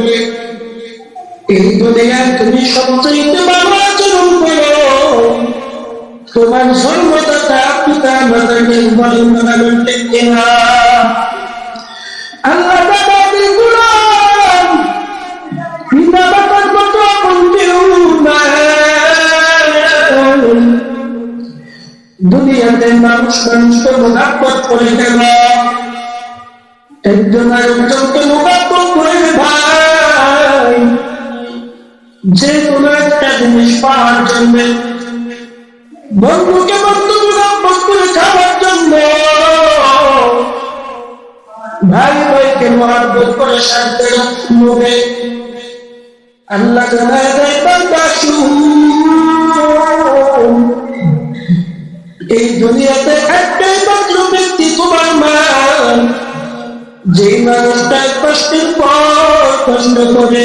বলে, এই দুনিয়ায় তুমি সবচেয়ে ভালো আচরণ করো তোমার সর্বদাতা পিতা মাতাকে বলেন না বলতে কিনা আল্লাহ বাবাদের গুলাম। পিতা মাতার দুনিয়াতে মানুষ মানুষকে করে একজন যে কোনো একটা জিনিস পাওয়ার জন্য। বন্ধুকে বন্ধু মোকাব্বত করে খাওয়ার জন্য। ভাই ভাইকে মহাব্বত করে শান্তি মুখে আল্লাহ জানায় এই দুনিয়াতে একটাই মাত্র ব্যক্তি তোমার মা। যে মানুষটা কষ্টের পর কষ্ট করে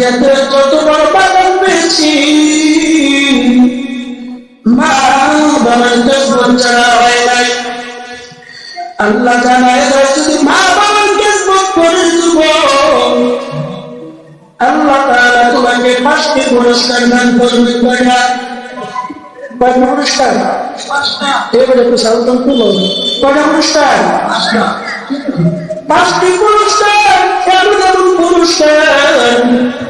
দুনিয়াতে পাঁচটি পুরস্কার দান করবে এবারে একটু সাবধান কয়টা পুরস্কার? পাঁচটি পুরস্কার পুরস্কার।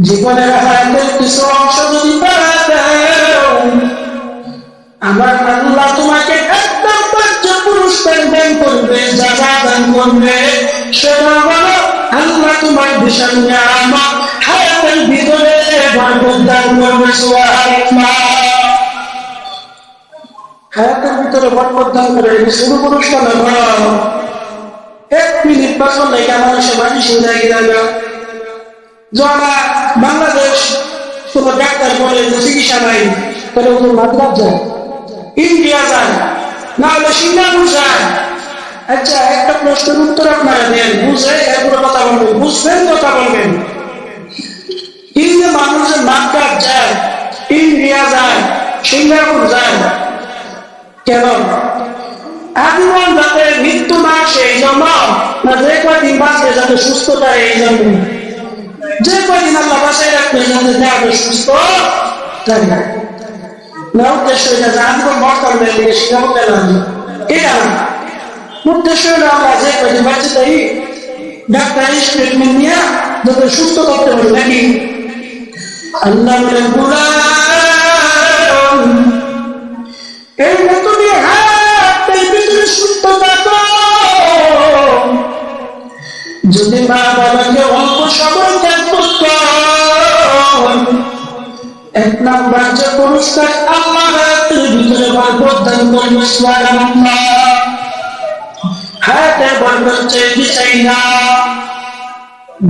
জীবনের আমার তোমাকে একদম পাঁচ করবে দান করবে। তোমার ভীষণ হায়াতের ভিতরে বরকত দান করবে হায়াতের ভিতরে করে শুরু পুরস্কার এক মিনিট বাঁচল লেগে মানুষের গেল যারা বাংলাদেশ কোন ডাক্তার বলে চিকিৎসা নাই, তাহলে ওদের মাদ্রাস যায়। ইন্ডিয়া যায়, না হলে সিঙ্গাপুর যায়। আচ্ছা একটা প্রশ্নের উত্তর আপনারা দেন, বুঝে কথা বলবেন, বুঝবেন কথা বলবেন। যে মানুষের মাদ্রাস যায়, ইন্ডিয়া যায়, সিঙ্গাপুর যায়। কেন? আজীবন যাতে মৃত্যু না আসে এই জন্য না যে কয়দিন বাঁচবে যাতে সুস্থতা এই জন্য যে কয়দিন আল্লাহ বাসায় রাখবে যাতে যাবে সুস্থ থাকে না। উদ্দেশ্য এটা যে আজীবন বর্তমান লেগে শিখাবো কেন আমি এটা না। উদ্দেশ্য হলো আমরা যে কয়দিন বাঁচতে তাই ডাক্তারি ট্রিটমেন্ট নিয়ে যাতে সুস্থ করতে পারি, নাকি? আল্লাহ বলেন এই মতো যদি অল্প সময় করত এক নাম্বার যে পুরস্কার আল্লাহ ভিতরে বাদ বলব সুবহানাল্লাহ হাতে চেয়ে চাই না।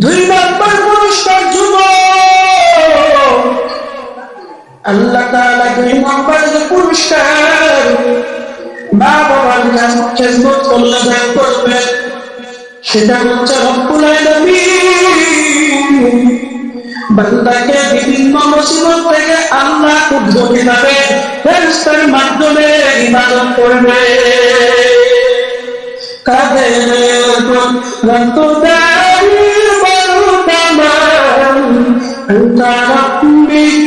দুই নম্বর পুরস্কার যুব আল্লাহ দুই নম্বর যে পুরস্কার, মা বাবার খেদমত করলে যা করবে। সেটা হচ্ছে রব্বুল আলামিন বান্দাকে বিভিন্ন মুসিবত থেকে আল্লাহ কুদরতি ভাবে ফেরেশতার মাধ্যমে ইবাদত করবে কাদের উপর রক্তদারি বলতাম أنت ربي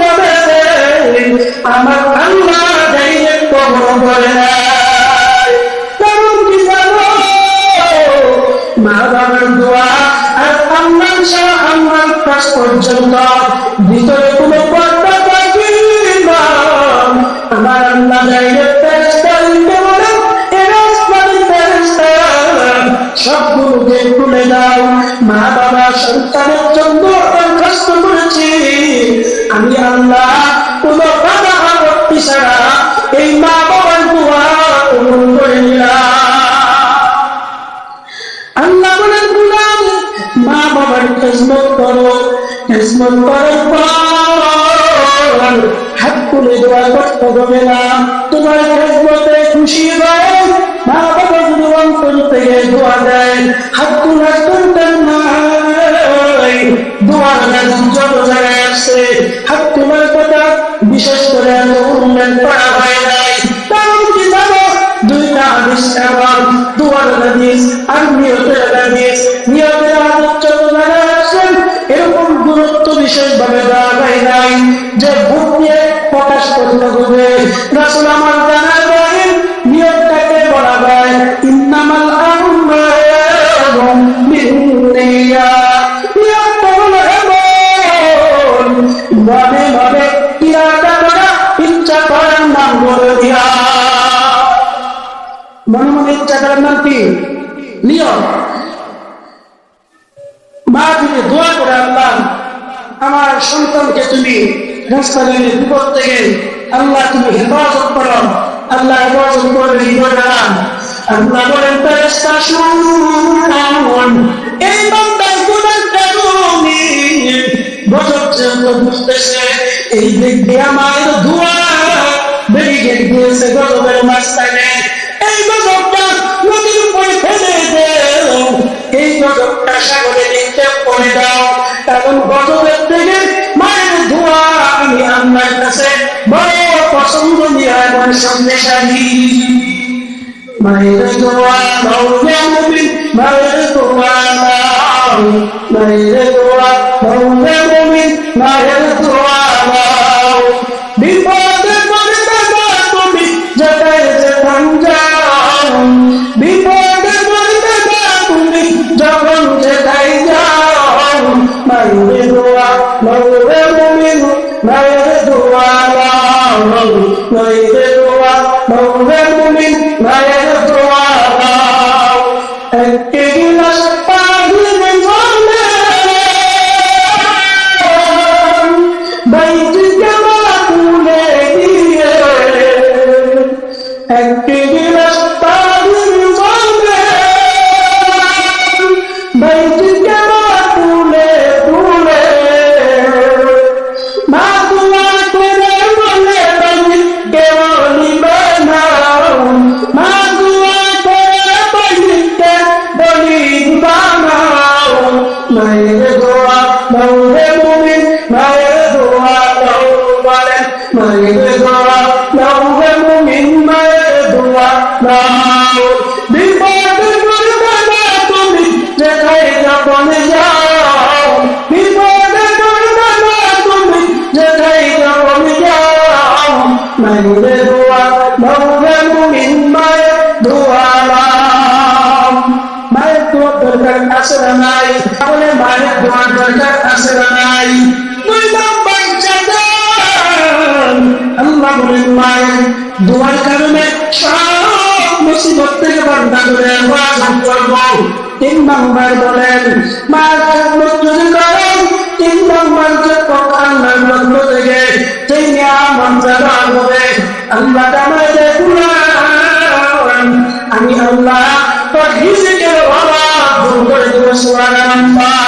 যাবে আমার আল্লাহ কবর করে মা বাবার দোয়া আর আল্লাহ ছাড়া আল্লাহর কাছ পর্যন্ত খেজমত করার পর হাত তুলে দোয়া করতে হবে না। তোমার বিশেষ করে দুইটা নিয়তের কি? নিয়ম মা যদি দোয়া করে, আল্লাহ, আমার সন্তানকে তুমি আল্লাহ তুমি হেফাজত করো। আল্লাহ হেফাজত করবে আল্লাহ বলেন এই গজব বুঝতেছে। এই দেখবে আমার ধোয়া ব্যারিকেড দিয়েছে গজবের এবং সন্দেশালী মায়ের দোয়া মৌলা মুমিন মায়ের দোয়া মায়ের দোয়া মৌলা মুমিন মায়ের দোয়া মায়ের দরকার আছে না নাই আল্লাহ বলেন মায়ের দোয়ার কারণে সব মুসিবত থেকে বান্দা করে তিন নম্বর বলেন মায়ের খেদমত যদি করেন তিন নম্বর যে আল্লাহর পক্ষ থেকে যে নিয়ামত যারা হবে আল্লাহ আমাদের গুনাহ আমি আল্লাহ তোর রিজিকের অভাব দূর করে দেব, সুবহানাল্লাহ।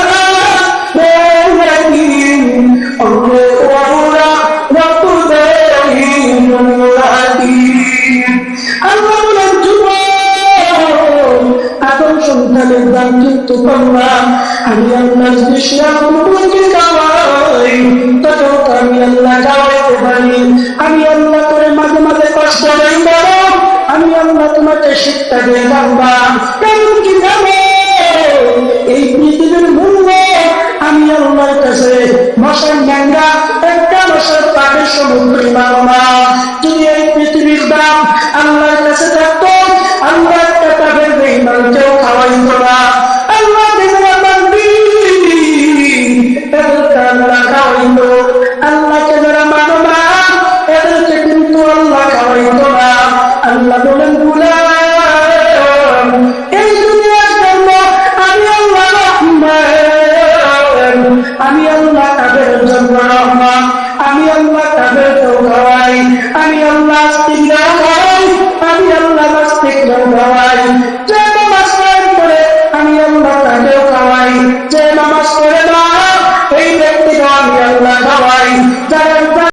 করলাম আমি আল্লাহ যদি শ্রাবণকে খাওয়াই তখন আমি আল্লাহ খাওয়াইতে পারি। আমি আল্লাহ করে কাছে